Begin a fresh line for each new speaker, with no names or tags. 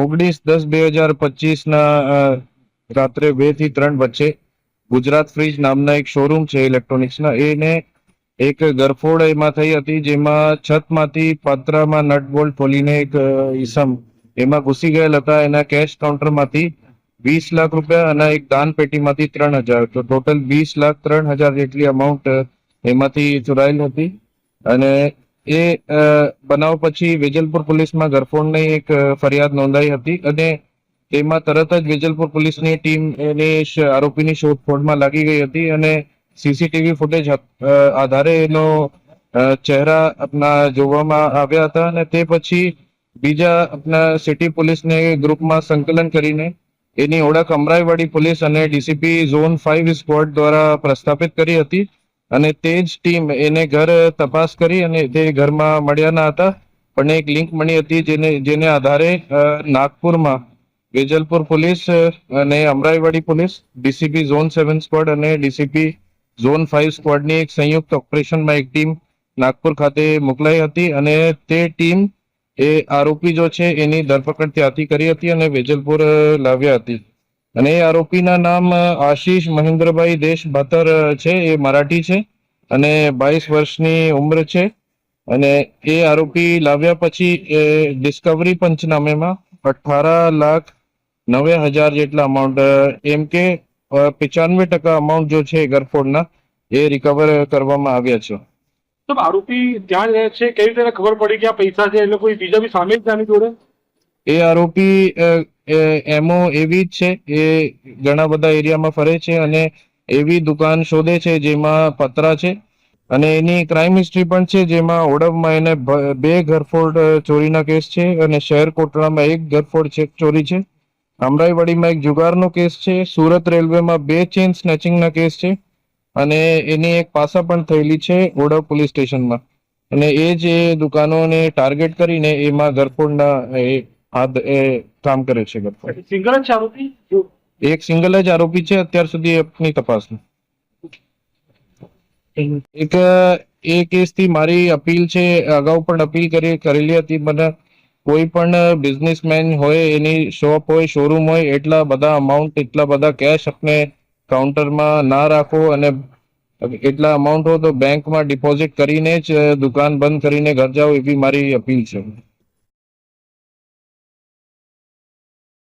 ઓગણીસ દસ બે હજાર પચીસના રાત્રે બેથી ત્રણ વચ્ચે ગુજરાત ફ્રીજ નામના એક શોરૂમ છે ઇલેક્ટ્રોનિક્સના. એને એક ગરફોડ એમાં થઈ હતી જેમાં છતમાંથી પાત્રામાં નટ બોલ્ટ ખોલીને એક ઈસમ એમાં ઘૂસી ગયેલ હતા. એના કેશ કાઉન્ટરમાંથી વીસ લાખ રૂપિયા અને એક દાન પેટીમાંથી ત્રણ હજાર. તો ટોટલ વીસ લાખ ત્રણ હજાર જેટલી અમાઉન્ટ એમાંથી ચોરાયેલ હતી. અને એ બનાવ પછી વેજલપુર પોલીસમાં ગરફોડની એક ફરિયાદ નોંધાઈ હતી અને તેમાં તરત જ વેજલપુર પોલીસની ટીમ એની આરોપીની શોધખોળમાં લાગી ગઈ હતી અને સીસીટીવી ફૂટેજ આધારે એનો ચહેરા આપના જોવામાં આવ્યા હતા અને તે પછી બીજા આપના સિટી પોલીસને ગ્રુપમાં સંકલન કરીને એની ઓળખ અમરાઈવાડી પોલીસ અને ડીસીપી ઝોન ફાઇવ સ્કવોડ દ્વારા પ્રસ્થાપિત કરી હતી. અને તે જ ટીમ એને ઘર તપાસ કરી અને તે ઘરમાં મળ્યા ન હતા. પણ એક લિંક મળી હતી જેને જેને આધારે નાગપુરમાં વેજલપુર પોલીસ અને Amraiwadi police, DCP zone seven squad અને ડીસીપી ઝોન ફાઇવ સ્ક્વોડની એક સંયુક્ત ઓપરેશનમાં એક ટીમ નાગપુર ખાતે મોકલાઈ હતી અને તે ટીમ એ આરોપી જો છે એની ધરપકડ ત્યાંથી કરી હતી અને વેજલપુર લાવ્યા હતી. અને એ આરોપીના નામ આશીષ મહેન્દ્રભાઈ દેશ ભાતર છે એ મરાઠી છે અને બાવીસ વર્ષની ઉંમર છે. અને એ આરોપી લાવ્યા પછી એ ડિસ્કવરી પંચનામેમાં અઠારા લાખ નવે હજાર જેટલા અમાઉન્ટ એમ કે પિચાનવે ટકા અમાઉન્ટ જો છે ગરફોડના એ રિકવર કરવામાં આવ્યા છે.
તો આરોપી ત્યાં રહે છે. કેવી રીતે ખબર પડી કે આ પૈસા છે? એટલે કોઈ બીજા બી સામેલ જ જાણી જોડે?
એ આરોપી એમો એવી જ છે, એ ઘણા બધા એરિયામાં ફરે છે અને એવી દુકાન શોધે છે જેમાં પતરા છે અને એની ક્રાઇમ હિસ્ટ્રી પણ છે જેમાં ઓડવમાં એને બે ઘરફોડ ચોરીના કેસ છે અને શહેર કોટડામાં એક ઘરફોડ ચોરી છે. અમરાઈવાડીમાં એક જુગારનો કેસ છે, સુરત રેલવેમાં બે ચેન સ્નેચિંગના કેસ છે અને એની એક પાસા પણ થયેલી છે ઓડવ પોલીસ સ્ટેશનમાં. અને એ જે દુકાનોને ટાર્ગેટ કરીને એમાં ઘરફોડના હાથ એ કામ કરે છે
સિંગલ જ આરોપી?
એક સિંગલ જ આરોપી છે અત્યાર સુધી આપની તપાસમાં એક એ કેસથી મારી અપીલ છે અગાઉ પણ અપીલ કરી કરેલી હતી. મને કોઈ પણ બિઝનેસમેન હોય એની શોપ હોય શોરૂમ હોય એટલા બધા અમાઉન્ટ એટલા બધા કેશ આપણે કાઉન્ટરમાં ના રાખો અને એટલા અમાઉન્ટ હોય તો બેંકમાં ડિપોઝિટ કરીને જ દુકાન બંધ કરીને ઘર જાઓ એવી મારી અપીલ છે.